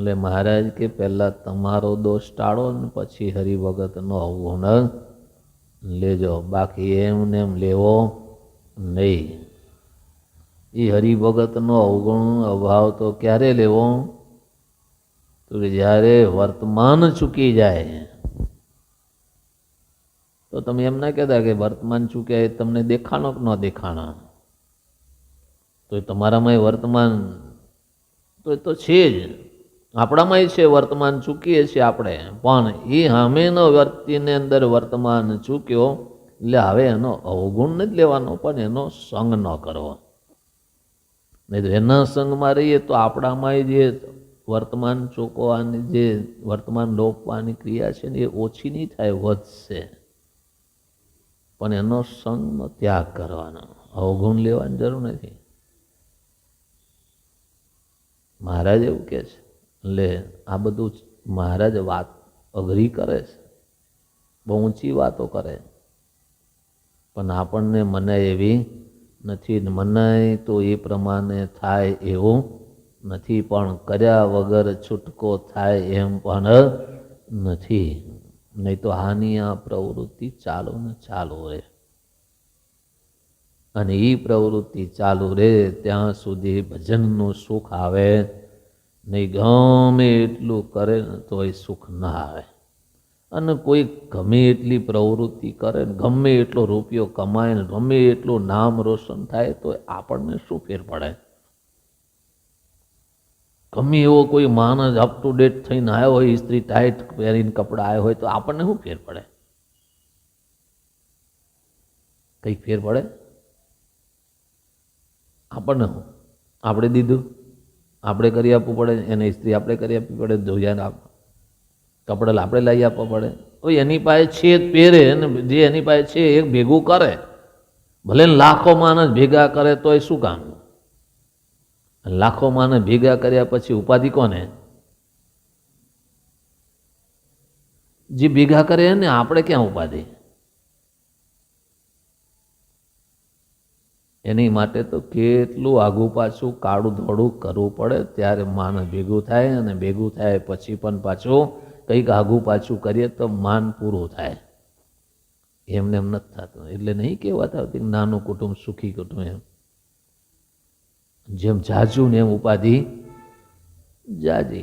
એટલે મહારાજ કે પહેલાં તમારો દોષ ટાળો ને પછી હરિભગતનો હુનર લેજો, બાકી એમને એમ લેવો નહીં. એ હરિભગતનો અવગુણ અભાવ તો ક્યારે લેવો? તો કે જ્યારે વર્તમાન ચૂકી જાય. તો તમે એમ ના કહેતા કે વર્તમાન ચૂક્યા એ તમને દેખાણો કે ન દેખાણા? તો તમારામાં વર્તમાન, તો એ તો છે જ. આપણામાંય છે વર્તમાન ચૂકીએ છીએ આપણે. પણ એ સામેનો વ્યક્તિની અંદર વર્તમાન ચૂક્યો, એટલે હવે એનો અવગુણ નથી લેવાનો, પણ એનો સંગ ન કરવો. નહીં તો એના સંગમાં રહીએ તો આપણામાં જે વર્તમાન ચૂકવાની જે વર્તમાન લોપવાની ક્રિયા છે ને એ ઓછી નહીં થાય, વધશે. પણ એનો સંગનો ત્યાગ કરવાનો. અવગુણ લેવાની જરૂર નથી. મહારાજ એવું કહે છે. એટલે આ બધું મહારાજ વાત અઘરી કરે છે. બહુ ઊંચી વાતો કરે. પણ આપણને મને એવી નથી. મને તો એ પ્રમાણે થાય એવું નથી. પણ કર્યા વગર છૂટકો થાય એમ પણ નથી. નહીં તો હાની આ પ્રવૃત્તિ ચાલુ ને ચાલુ રહે. અને એ પ્રવૃત્તિ ચાલુ રહે, ત્યાં સુધી ભજનનું સુખ આવે. નહીં, ગમે એટલું કરે ને તો એ સુખ ના આવે. અને કોઈ ગમે એટલી પ્રવૃત્તિ કરે ને, ગમે એટલો રૂપિયો કમાય ને, ગમે એટલું નામ રોશન થાય તો આપણને શું ફેર પડે? ગમે એવો કોઈ માણસ અપ ટુ ડેટ થઈને આવ્યો હોય, ઇસ્ત્રી ટાઈટ પહેરીને કપડાં આવ્યો હોય, તો આપણને શું ફેર પડે? કંઈ ફેર પડે? આપણને શું? આપણે દીધું? આપણે કરી આપવું પડે, એને ઇસ્ત્રી આપણે કરી આપવી પડે, ધોયા કપડાં આપણે લઈ આપવા પડે. તો એની પાસે છે પહેરે અને જે એની પાસે છે એ ભેગું કરે. ભલે લાખો માણસ ભેગા કરે તો એ શું કામ? લાખો માણસ ભેગા કર્યા પછી ઉપાધિ કોને? જે ભેગા કરે ને આપણે ક્યાં ઉપાધિ? એની માટે તો કેટલું આઘું પાછું કાળું ધોળું કરવું પડે. ત્યારે માન ભેગું થાય અને ભેગું થાય પછી પણ પાછું કંઈક આઘું પાછું કરીએ તો માન પૂરું થાય. એમને એમ નથી થતું. એટલે નહીં કહેવાતા આવતી નાનું કુટુંબ સુખી કુટુંબ એમ. જેમ જાજુ ને એમ ઉપાધિ જાજી.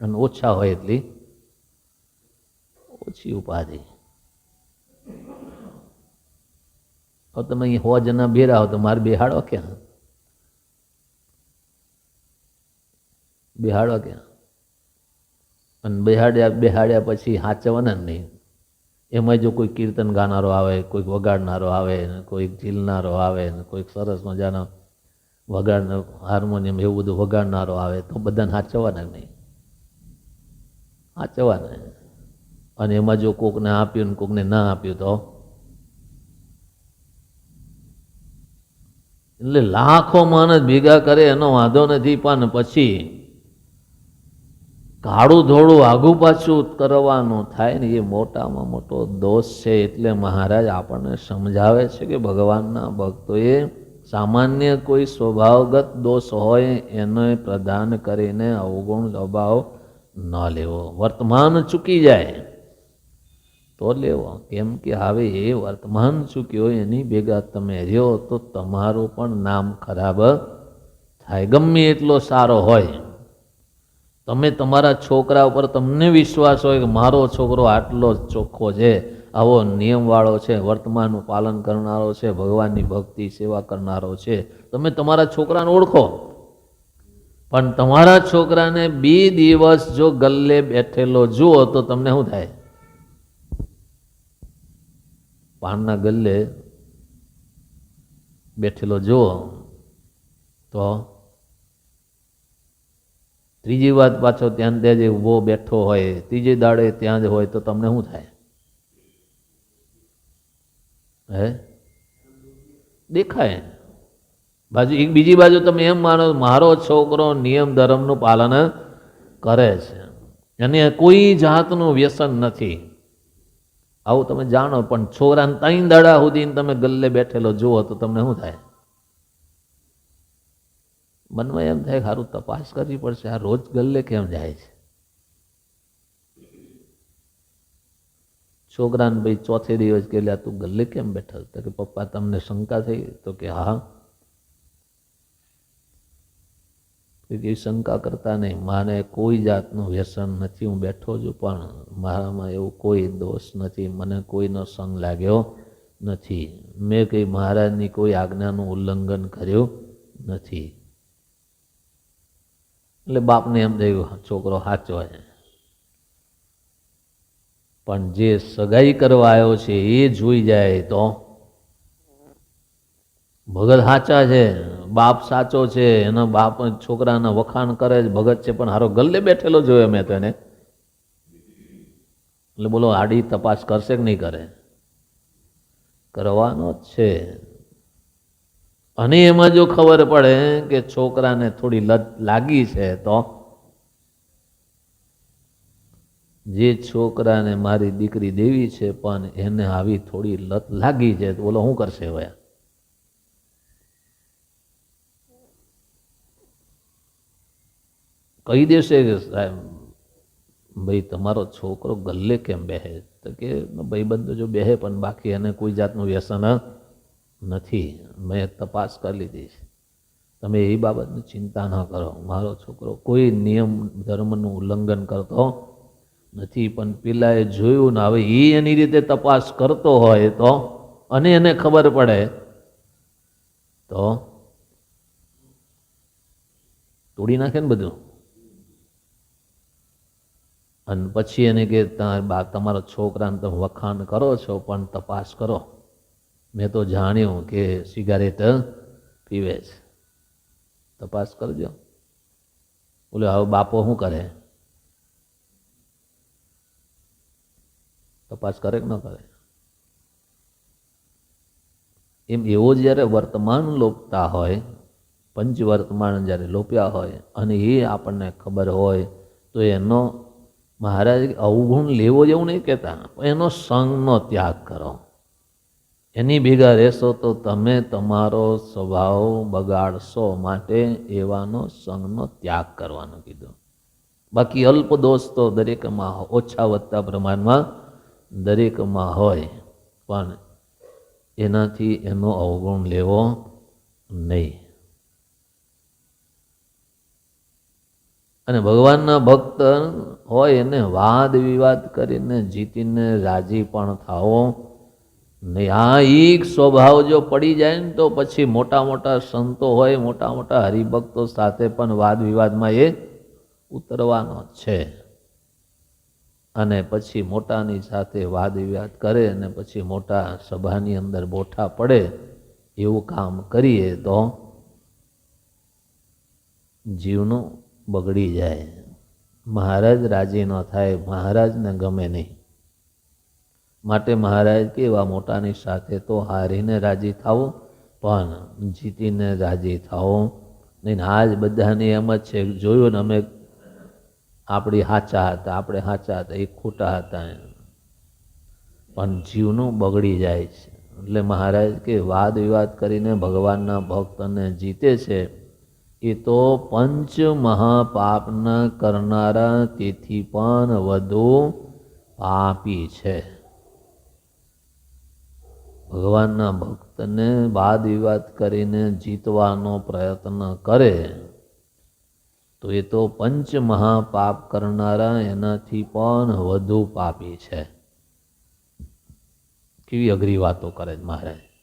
અને ઓછા હોય એટલી ઓછી ઉપાધિ. હવે તમે અહીં હોવા જના ભેરા હો તો મારે બેહાડો ક્યાં? બેહાડો ક્યાં? અને બેહાડ્યા બેહાડ્યા પછી હાચવાના નહીં. એમાં જો કોઈ કીર્તન ગાનારો આવે કોઈક વગાડનારો આવે, ને કોઈક ઝીલનારો આવે, ને કોઈક સરસ મજાનો વગાડ, હાર્મોનિયમ એવું બધું વગાડનારો આવે, તો બધાને હાચવાના નહીં. હાચવાના. અને એમાં જો કોકને આપ્યું ને કોકને ના આપ્યું તો? એટલે લાખો માણસ ભેગા કરે એનો વાંધો નથી, પણ પછી કાળું ધોળું આગું પાછું કરવાનું થાય ને, એ મોટામાં મોટો દોષ છે, એટલે મહારાજ આપણને સમજાવે છે કે ભગવાનના ભક્તોએ સામાન્ય કોઈ સ્વભાવગત દોષ હોય, એને પ્રદાન કરીને અવગુણ સ્વભાવ ન લેવો. વર્તમાન ચૂકી જાય. તો લેવો. કેમ કે હવે એ વર્તમાન ચૂક્યો, એની ભેગા તમે રહ્યો તો તમારું પણ નામ ખરાબ થાય. ગમે એટલો સારો હોય. તમે તમારા છોકરા ઉપર તમને વિશ્વાસ હોય કે મારો છોકરો આટલો જ ચોખ્ખો છે, આવો નિયમવાળો છે, વર્તમાનનું પાલન કરનારો છે, ભગવાનની ભક્તિ, સેવા કરનારો છે, તમે તમારા છોકરાને ઓળખો. પણ તમારા છોકરાને બે દિવસ જો ગલ્લે બેઠેલો જુઓ તો તમને શું થાય? પાનના ગલ્લે બેઠેલો જુઓ, તો ત્રીજી વાત પાછો ત્યાં ત્યાં જે ઊભો બેઠો હોય, ત્રીજી દાડે ત્યાં જ હોય તો તમને શું થાય? હે? દેખાય. બાજુ એક બીજી બાજુ તમે એમ માનો, મારો છોકરો નિયમ ધર્મનું પાલન કરે છે. અને કોઈ જાતનું વ્યસન નથી. આવું તમે જાણો, પણ છોકરાને ત્રણ દાડા સુધી તમે ગલ્લે બેઠેલો જુઓ તો તમને શું થાય? મનમાં એમ થાય સારું તપાસ કરવી પડશે, આ રોજ ગલ્લે કેમ જાય છે? છોકરાને ભાઈ ચોથે દિવસ કે તું ગલ્લે કેમ બેઠો? તો કે પપ્પા, તમને શંકા થઈ તો કે હા એવી શંકા કરતા નહીં. મારે કોઈ જાતનું વ્યસન નથી, હું બેઠો છું, પણ મારામાં એવો કોઈ દોષ નથી. મને કોઈનો સંગ લાગ્યો નથી. મેં કંઈ મહારાજની કોઈ આજ્ઞાનું ઉલ્લંઘન કર્યું નથી. એટલે બાપને એમ થયું છોકરો સાચો છે. પણ જે સગાઈ કરવા આવ્યો છે એ જોઈ જાય તો? ભગત સાચા છે. બાપ સાચો છે, એના બાપ છોકરાના વખાણ કરે છે, ભગત છે, પણ હારો ગલ્લે બેઠેલો જોયો મેં તો એને. એટલે બોલો, આડી તપાસ કરશે કે નહીં કરે? કરવાનો જ છે. અને એમાં જો ખબર પડે કે છોકરાને થોડી લત લાગી છે તો? જે છોકરાને મારી દીકરી દેવી છે, પણ એને આવી થોડી લત લાગી છે, તો બોલો, શું કરશે હવે? કહી દેશે કે સાહેબ, ભાઈ, તમારો છોકરો ગલ્લે કેમ બેહે? તો કે, ભાઈબંધો જો બેહે પણ બાકી એને કોઈ જાતનું વ્યસન નથી. મેં તપાસ કરી લીધી છે. તમે એ બાબતની ચિંતા ન કરો. મારો છોકરો કોઈ નિયમ, ધર્મનું ઉલ્લંઘન કરતો નથી. પણ પેલાએ જોયું ને હવે એ એની રીતે તપાસ કરતો હોય તો અને એને ખબર પડે તો? તોડી નાખે ને બધું? અને પછી એને કે તમારા છોકરાને તમે વખાણ કરો છો, પણ તપાસ કરો. મેં તો જાણ્યું કે સિગારેટ પીવે છે. તપાસ કરજો. બોલે, હવે બાપો શું કરે? તપાસ કરે કે ન કરે? એમ એવો જ્યારે વર્તમાન લોપતા હોય પંચ વર્તમાન જ્યારે લોપ્યા હોય, અને એ આપણને ખબર હોય, તો એનો મહારાજ અવગુણ લેવો જેવું નહીં કહેતા. એનો સંગનો ત્યાગ કરો. એની ભેગા રહેશો તો તમે તમારો સ્વભાવ બગાડશો માટે એવાનો સંગનો ત્યાગ કરવાનો કીધો. બાકી અલ્પ દોષ તો દરેકમાં ઓછા વધતા પ્રમાણમાં દરેકમાં હોય, પણ એનાથી એનો અવગુણ લેવો નહીં. અને ભગવાનના ભક્ત હોય એને વાદ વિવાદ કરીને જીતીને રાજી પણ થાવો એક સ્વભાવ જો પડી જાય ને તો પછી મોટા મોટા સંતો હોય, મોટા મોટા હરિભક્તો સાથે પણ વાદ વિવાદમાં એ ઉતરવાનો છે. અને પછી મોટાની સાથે વાદ વિવાદ કરે અને પછી મોટા સભાની અંદર બોઠા પડે, એવું કામ કરીએ તો જીવનું બગડી જાય. મહારાજ રાજી ન થાય, મહારાજને ગમે નહીં. માટે મહારાજ કેવા મોટાની સાથે તો હારીને રાજી થાવું પણ જીતીને રાજી થાવું નહીં. આજ બધાની એમ જ છે, જોયું ને અમે આપણી હાચા હતા, આપણે હાચા હતા, એ ખોટા હતા પણ જીવનું બગડી જાય છે. એટલે મહારાજ કે વાદ વિવાદ કરીને ભગવાનના ભક્તને જીતે છે એ તો પંચ મહાપાપના કરનારા તેથી પણ વધુ પાપી છે. ભગવાનના ભક્તને વાદ વિવાદ કરીને જીતવાનો પ્રયત્ન કરે, તો એ તો પંચ મહાપાપ કરનારા એનાથી પણ વધુ પાપી છે. કેવી અઘરી વાતો કરે મહારાજ.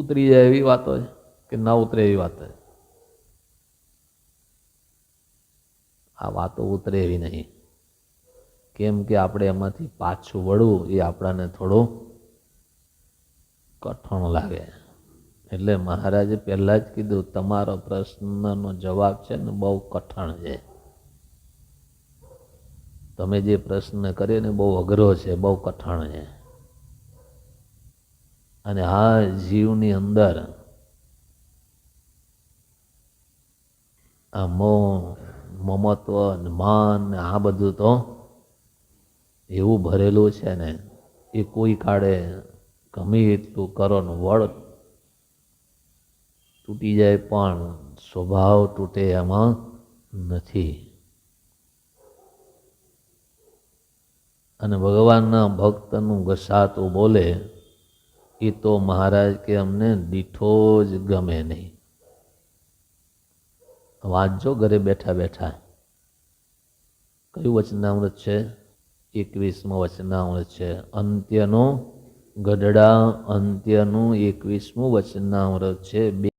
ઉતરી જાય એવી વાતો છે કે ના ઉતરે એવી વાતો છે? આ વાતો ઉતરે એવી નહીં. કેમ કે આપણે એમાંથી પાછું વળવું એ આપણાને થોડું કઠણ લાગે. એટલે મહારાજે પહેલાં જ કીધું, તમારો પ્રશ્નનો જવાબ છે ને બહુ કઠણ છે. તમે જે પ્રશ્ન કર્યો ને બહુ અઘરો છે, બહુ કઠણ છે. અને આ જીવની અંદર આ મો મમત્વ માન આ બધું તો એવું ભરેલું છે ને, એ કોઈ કાળે ગમે એટલું કરો ને વળ તૂટી જાય, પણ સ્વભાવ તૂટે એમાં નથી. અને ભગવાનના ભક્તનું ઘસાતું બોલે એ તો મહારાજ કે અમને દીઠો જ ગમે નહીં. વાંચજો ઘરે બેઠા બેઠા. કયું વચનામૃત છે? એકવીસમું વચનામૃત છે. અંત્યનું ગઢડા અંત્યનું એકવીસમું વચનામૃત છે.